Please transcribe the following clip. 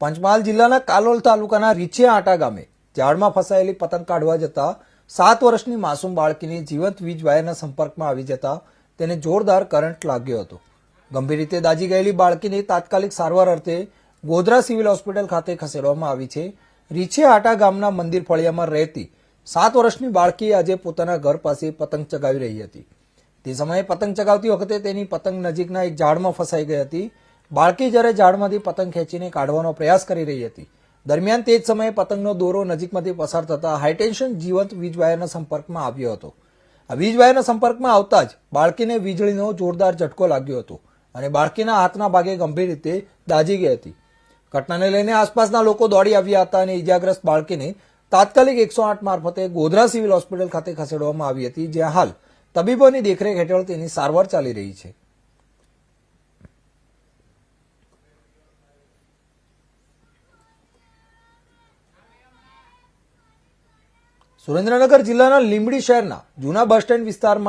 પંચમહાલ જિલ્લાના કાલોલ તાલુકાના રીછિયા આટા ગામે ઝાડમાં ફસાયેલી પતંગ કાઢવા જતા સાત વર્ષની માસૂમ બાળકીની જીવંત વીજ વાયરના સંપર્કમાં આવી જતા તેને જોરદાર કરંટ લાગ્યો હતો. ગંભીર રીતે દાજી ગયેલી બાળકીને તાત્કાલિક સારવાર અર્થે ગોધરા સિવિલ હોસ્પિટલ ખાતે ખસેડવામાં આવી છે. રીછેઆટા આટા ગામના મંદિર ફળિયામાં રહેતી સાત વર્ષની બાળકી આજે પોતાના ઘર પાસે પતંગ ચગાવી રહી હતી. તે સમયે પતંગ ચગાવતી વખતે તેની પતંગ નજીકના એક ઝાડમાં ફસાઈ ગઈ હતી. બાળકી જ્યારે ઝાડમાંથી પતંગ ખેંચીને કાઢવાનો પ્રયાસ કરી રહી હતી, દરમિયાન તે જ સમયે પતંગનો દોરો નજીકમાંથી પસાર થતા હાઈટેન્શન જીવંત વીજ વાયરના સંપર્કમાં આવ્યો હતો. આ વીજ વાયરના સંપર્કમાં આવતા જ બાળકીને વીજળીનો જોરદાર ઝટકો લાગ્યો હતો અને બાળકીના હાથના ભાગે ગંભીર રીતે દાજી ગઈ હતી. ઘટનાને લઈને આસપાસના લોકો દોડી આવ્યા હતા અને ઇજાગ્રસ્ત બાળકીને તાત્કાલિક એકસો આઠ મારફતે ગોધરા સિવિલ હોસ્પિટલ ખાતે ખસેડવામાં આવી હતી, જ્યાં હાલ તબીબોની દેખરેખ હેઠળ તેની સારવાર ચાલી રહી છે. સુરેન્દ્રનગર જિલ્લાના લીંબડી શહેરના જૂના બસ સ્ટેન્ડ વિસ્તારમાં